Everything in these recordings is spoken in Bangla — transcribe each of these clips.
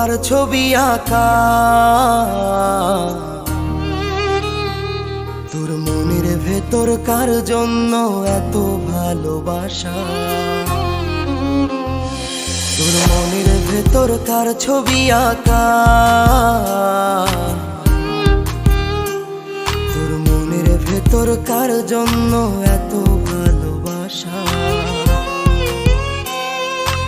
কার ছবি আঁকা। তোর মনের ভেতর কার জন্য এত ভালোবাসা। তোর মনের ভেতর কার ছবি আঁকা। তোর মনের ভেতর কার জন্য এত ভালোবাসা।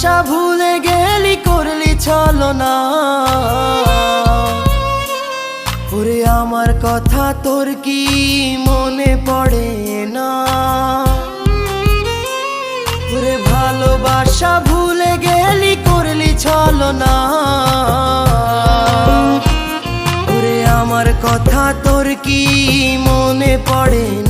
ভালোবাসা ভুলে গেলি, করলি চলো না। ওরে, আমার কথা তোর কি মনে পড়ে না? ওরে, ভালোবাসা ভুলে গেলি, করলি চলো না। ওরে, আমার কথা তোর কি মনে পড়ে না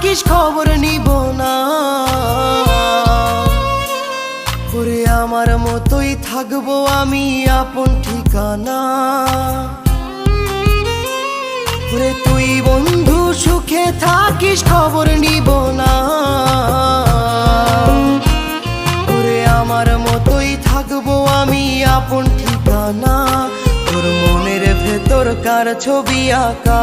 থাকিস খবর নিব না। ওরে আমার মতোই থাকব আমি আপন ঠিকানা। ওরে তুই বন্ধু সুখে থাকিস খবর নিব না। ওরে আমার মতোই থাকব আমি আপন ঠিকানা। তোর মনের ভেতর কার ছবি আঁকা।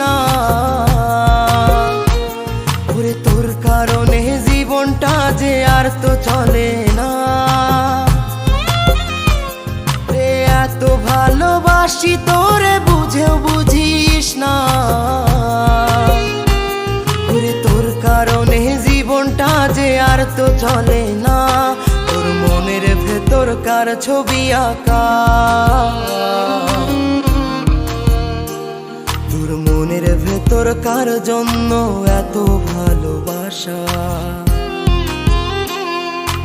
এত ভালোবাসি, তোরে বুঝেও বুঝিস না। তোর কারণে জীবনটা যে আর তো চলে না। তোর মনের ভেতর কার ছবি আঁকা? তোর মনের ভেতর কার জন্য এত ভালোবাসা?